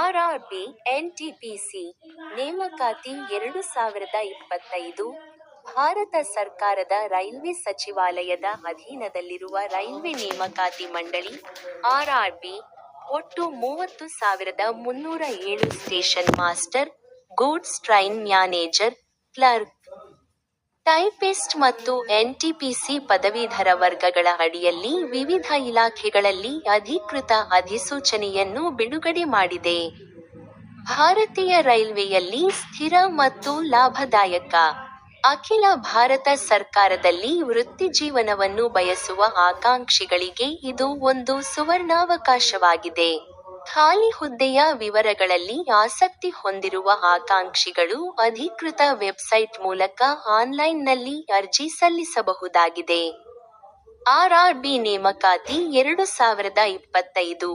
RRB, NTPC ನೇಮಕಾತಿ ಎರಡು ಸಾವಿರದ ಇಪ್ಪತ್ತೈದು, ಭಾರತ ಸರ್ಕಾರದ ರೈಲ್ವೆ ಸಚಿವಾಲಯದ ಅಧೀನದಲ್ಲಿರುವ ರೈಲ್ವೆ ನೇಮಕಾತಿ ಮಂಡಳಿ ಆರ್ಆರ್ಬಿ ಒಟ್ಟು ಮೂವತ್ತು ಸಾವಿರದ ಮುನ್ನೂರ ಏಳು station master, goods train manager, clerk typist ಮತ್ತು ಎನ್ಟಿಪಿಸಿ ಪದವೀಧರ ವರ್ಗಗಳ ಅಡಿಯಲ್ಲಿ ವಿವಿಧ ಇಲಾಖೆಗಳಲ್ಲಿ ಅಧಿಕೃತ ಅಧಿಸೂಚನೆಯನ್ನು ಬಿಡುಗಡೆ ಮಾಡಿದೆ. ಭಾರತೀಯ ರೈಲ್ವೆಯಲ್ಲಿ ಸ್ಥಿರ ಮತ್ತು ಲಾಭದಾಯಕ. ಅಖಿಲ ಭಾರತ ಸರ್ಕಾರದಲ್ಲಿ ವೃತ್ತಿಜೀವನವನ್ನು ಬಯಸುವ ಆಕಾಂಕ್ಷಿಗಳಿಗೆ ಇದು ಒಂದು ಸುವರ್ಣಾವಕಾಶವಾಗಿದೆ. ಖಾಲಿ ಹುದ್ದೆಯ ವಿವರಗಳಲ್ಲಿ ಆಸಕ್ತಿ ಹೊಂದಿರುವ ಆಕಾಂಕ್ಷಿಗಳು ಅಧಿಕೃತ ವೆಬ್ಸೈಟ್ ಮೂಲಕ ಆನ್ಲೈನ್ನಲ್ಲಿ ಅರ್ಜಿ ಸಲ್ಲಿಸಬಹುದಾಗಿದೆ. ಆರ್ಆರ್ಬಿ ನೇಮಕಾತಿ ಎರಡು ಸಾವಿರದ ಇಪ್ಪತ್ತೈದು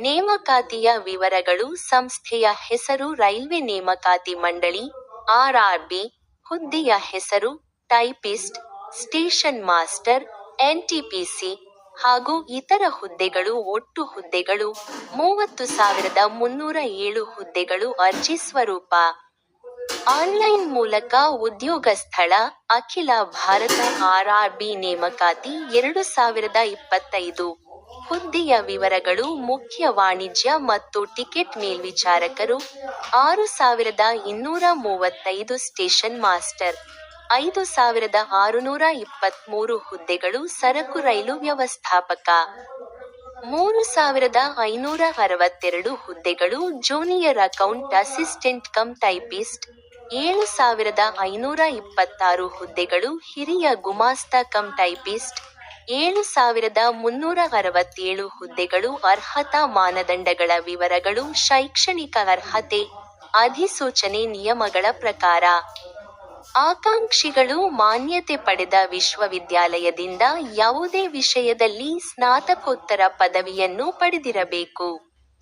ನೇಮಕಾತಿಯ ವಿವರಗಳು ಸಂಸ್ಥೆಯ ಹೆಸರು ರೈಲ್ವೆ ನೇಮಕಾತಿ ಮಂಡಳಿ, ಆರ್ಆರ್ಬಿ, ಹುದ್ದೆಯ ಹೆಸರು, ಟೈಪಿಸ್ಟ್, ಸ್ಟೇಷನ್ ಮಾಸ್ಟರ್, ಎನ್ಟಿಪಿಸಿ, ಹಾಗೂ ಇತರ ಹುದ್ದೆಗಳು ಒಟ್ಟು ಹುದ್ದೆಗಳು, ಮೂವತ್ತು ಸಾವಿರದ ಮುನ್ನೂರ ಏಳು ಹುದ್ದೆಗಳು ಅರ್ಜಿ ಸ್ವರೂಪ. ಆನ್ಲೈನ್ ಮೂಲಕ ಉದ್ಯೋಗ ಸ್ಥಳ, ಅಖಿಲ ಭಾರತ ಆರ್ಆರ್ಬಿ ನೇಮಕಾತಿ ಎರಡು ಸಾವಿರದ ಇಪ್ಪತ್ತೈದು ಹುದ್ದೆಯ ವಿವರಗಳು ಮುಖ್ಯ ವಾಣಿಜ್ಯ ಮತ್ತು ಟಿಕೆಟ್ ಮೇಲ್ವಿಚಾರಕರು, ಆರು ಸಾವಿರದ ಇನ್ನೂರ ಮೂವತ್ತೈದು ಸ್ಟೇಷನ್ ಮಾಸ್ಟರ್, ಐದು ಸಾವಿರದ ಆರುನೂರ ಇಪ್ಪತ್ಮೂರು ಹುದ್ದೆಗಳು ಸರಕು ರೈಲು ವ್ಯವಸ್ಥಾಪಕ, ಮೂರು ಸಾವಿರದ ಐನೂರ ಅರವತ್ತೆರಡು ಹುದ್ದೆಗಳು junior account assistant cum typist, ಏಳು ಸಾವಿರದ ಐನೂರ ಇಪ್ಪತ್ತಾರು ಹುದ್ದೆಗಳು ಹಿರಿಯ ಗುಮಾಸ್ತ ಕಮ್ ಟೈಪಿಸ್ಟ್, ಏಳು ಸಾವಿರದ ಮುನ್ನೂರ ಅರವತ್ತೇಳು ಹುದ್ದೆಗಳು ಅರ್ಹತಾ ಮಾನದಂಡಗಳ ವಿವರಗಳು ಶೈಕ್ಷಣಿಕ ಅರ್ಹತೆ, ಅಧಿಸೂಚನೆ ನಿಯಮಗಳ ಪ್ರಕಾರ. ಆಕಾಂಕ್ಷಿಗಳು ಮಾನ್ಯತೆ ಪಡೆದ ವಿಶ್ವವಿದ್ಯಾಲಯದಿಂದ ಯಾವುದೇ ವಿಷಯದಲ್ಲಿ ಸ್ನಾತಕೋತ್ತರ ಪದವಿಯನ್ನು ಪಡೆದಿರಬೇಕು.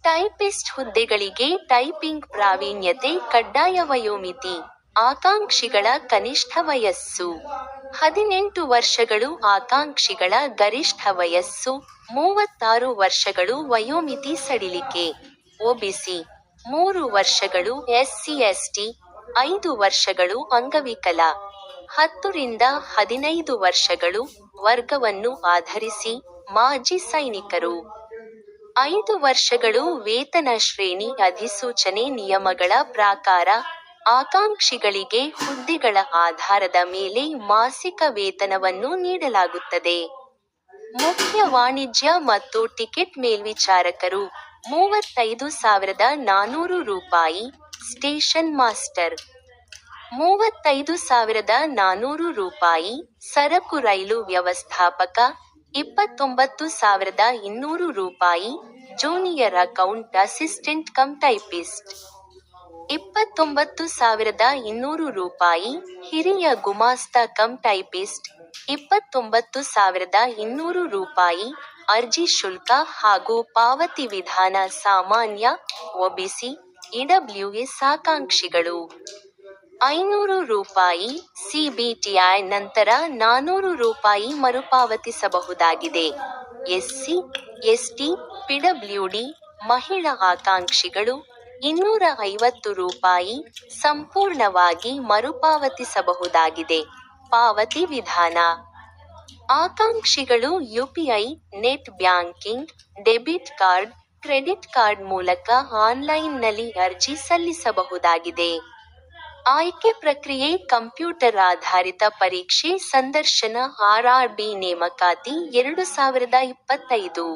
ಟೈಪಿಸ್ಟ್ ಹುದ್ದೆಗಳಿಗೆ ಟೈಪಿಂಗ್ ಪ್ರಾವೀಣ್ಯತೆ ಕಡ್ಡಾಯ ವಯೋಮಿತಿ. ಆಕಾಂಕ್ಷಿಗಳ ಕನಿಷ್ಠ ವಯಸ್ಸು. ಹದಿನೆಂಟು ವರ್ಷಗಳು ಆಕಾಂಕ್ಷಿಗಳ ಗರಿಷ್ಠ ವಯಸ್ಸು, ಮೂವತ್ತಾರು ವರ್ಷಗಳು ವಯೋಮಿತಿ ಸಡಿಲಿಕೆ. ಒಬಿಸಿ: ಮೂರು ವರ್ಷಗಳು ಎಸ್ಸಿ-ಎಸ್ಟಿ, ಐದು ವರ್ಷಗಳು ಅಂಗವಿಕಲ. ಹತ್ತರಿಂದ ಹದಿನೈದು ವರ್ಷಗಳು, ವರ್ಗವನ್ನು ಆಧರಿಸಿ, ಮಾಜಿ ಸೈನಿಕರು. ಐದು ವರ್ಷಗಳು ವೇತನ ಶ್ರೇಣಿ ಅಧಿಸೂಚನೆ ನಿಯಮಗಳ ಪ್ರಾಕಾರ, ಆಕಾಂಕ್ಷಿಗಳಿಗೆ ಹುದ್ದೆಗಳ ಆಧಾರದ ಮೇಲೆ ಮಾಸಿಕ ವೇತನವನ್ನು ನೀಡಲಾಗುತ್ತದೆ. ಮುಖ್ಯ ವಾಣಿಜ್ಯ ಮತ್ತು ಟಿಕೆಟ್ ಮೇಲ್ವಿಚಾರಕರು, ಮೂವತ್ತೈದು ಸಾವಿರದ ನಾನೂರು ರೂಪಾಯಿ, ಸ್ಟೇಷನ್ ಮಾಸ್ಟರ್, ಮೂವತ್ತೈದು ಸಾವಿರದ ನಾನೂರು ರೂಪಾಯಿ, ಸರಕು ರೈಲು ವ್ಯವಸ್ಥಾಪಕ, ಇಪ್ಪತ್ತೊಂಬತ್ತು ಸಾವಿರದ ಇನ್ನೂರು ರೂಪಾಯಿ, junior account assistant cum typist, ಇಪ್ಪತ್ತೊಂಬತ್ತು ಸಾವಿರದ ಇನ್ನೂರು ರೂಪಾಯಿ, ಹಿರಿಯ ಗುಮಾಸ್ತ ಕಮ್ ಟೈಪಿಸ್ಟ್, ಇಪ್ಪತ್ತೊಂಬತ್ತು ಸಾವಿರದ ಇನ್ನೂರು ರೂಪಾಯಿ. ಅರ್ಜಿ ಶುಲ್ಕ ಹಾಗೂ ಪಾವತಿ ವಿಧಾನ ಸಾಮಾನ್ಯ, ಒಬಿಸಿ, ಇಡಬ್ಲ್ಯುಎಸ್ ಆಕಾಂಕ್ಷಿಗಳು ಐನೂರು ರೂಪಾಯಿ, ಸಿಬಿಟಿಐ ನಂತರ ನಾನೂರು ರೂಪಾಯಿ ಮರುಪಾವತಿಸಬಹುದಾಗಿದೆ. ಎಸ್ಸಿ, ಎಸ್ಟಿ, ಪಿಡಬ್ಲ್ಯೂಡಿ ಮಹಿಳಾ ಆಕಾಂಕ್ಷಿಗಳು, ಇನ್ನೂರ ಐವತ್ತು ರೂಪಾಯಿ, ಸಂಪೂರ್ಣವಾಗಿ ಮರುಪಾವತಿಸಬಹುದಾಗಿದೆ. ಪಾವತಿ ವಿಧಾನ. ಆಕಾಂಕ್ಷಿಗಳು UPI, net banking, debit card, credit card ಮೂಲಕ ಆನ್ಲೈನ್ನಲ್ಲಿ ಅರ್ಜಿ ಸಲ್ಲಿಸಬಹುದಾಗಿದೆ. ಆಯ್ಕೆ ಪ್ರಕ್ರಿಯೆ ಕಂಪ್ಯೂಟರ್ ಆಧಾರಿತ ಪರೀಕ್ಷೆ ಸಂದರ್ಶನ ಆರ್ಆರ್ಬಿ ನೇಮಕಾತಿ ಎರಡು ಸಾವಿರದ ಇಪ್ಪತ್ತೈದು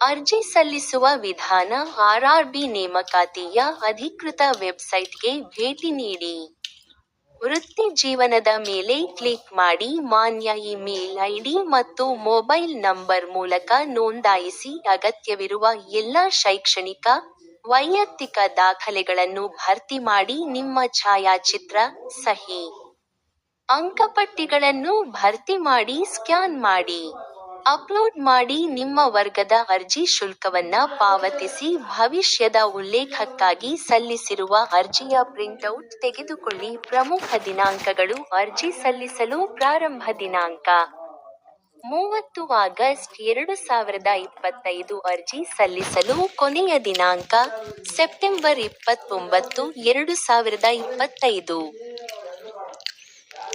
ಅರ್ಜಿ ಸಲ್ಲಿಸುವ ವಿಧಾನ ಆರ್ಆರ್ಬಿ ನೇಮಕಾತಿಯ ಅಧಿಕೃತ ವೆಬ್ಸೈಟ್ಗೆ ಭೇಟಿ ನೀಡಿ. ವೃತ್ತಿ ಜೀವನದ ಮೇಲೆ ಕ್ಲಿಕ್ ಮಾಡಿ ಮಾನ್ಯ ಇ-ಮೇಲ್ ಐಡಿ ಮತ್ತು ಮೊಬೈಲ್ ನಂಬರ್ ಮೂಲಕ ನೋಂದಾಯಿಸಿ ಅಗತ್ಯವಿರುವ ಎಲ್ಲಾ ಶೈಕ್ಷಣಿಕ, ವೈಯಕ್ತಿಕ ದಾಖಲೆಗಳನ್ನು ಭರ್ತಿ ಮಾಡಿ ನಿಮ್ಮ ಛಾಯಾಚಿತ್ರ, ಸಹಿ, ಅಂಕಪಟ್ಟಿಗಳನ್ನು ಭರ್ತಿ ಮಾಡಿ ಸ್ಕ್ಯಾನ್ ಮಾಡಿ. ಅಪ್ಲೋಡ್ ಮಾಡಿ ನಿಮ್ಮ ವರ್ಗದ ಅರ್ಜಿ ಶುಲ್ಕವನ್ನ ಪಾವತಿಸಿ ಭವಿಷ್ಯದ ಉಲ್ಲೇಖಕ್ಕಾಗಿ ಸಲ್ಲಿಸಿರುವ ಅರ್ಜಿಯ ಪ್ರಿಂಟೌಟ್ ತೆಗೆದುಕೊಳ್ಳಿ. ಪ್ರಮುಖ ದಿನಾಂಕಗಳು ಅರ್ಜಿ ಸಲ್ಲಿಸಲು ಪ್ರಾರಂಭ ದಿನಾಂಕ ಮೂವತ್ತು ಆಗಸ್ಟ್ ಎರಡು ಸಾವಿರದ ಇಪ್ಪತ್ತೈದು ಅರ್ಜಿ ಸಲ್ಲಿಸಲು ಕೊನೆಯ ದಿನಾಂಕ, ಸೆಪ್ಟೆಂಬರ್ ಇಪ್ಪತ್ತೊಂಬತ್ತು ಎರಡು ಸಾವಿರದ ಇಪ್ಪತ್ತೈದು.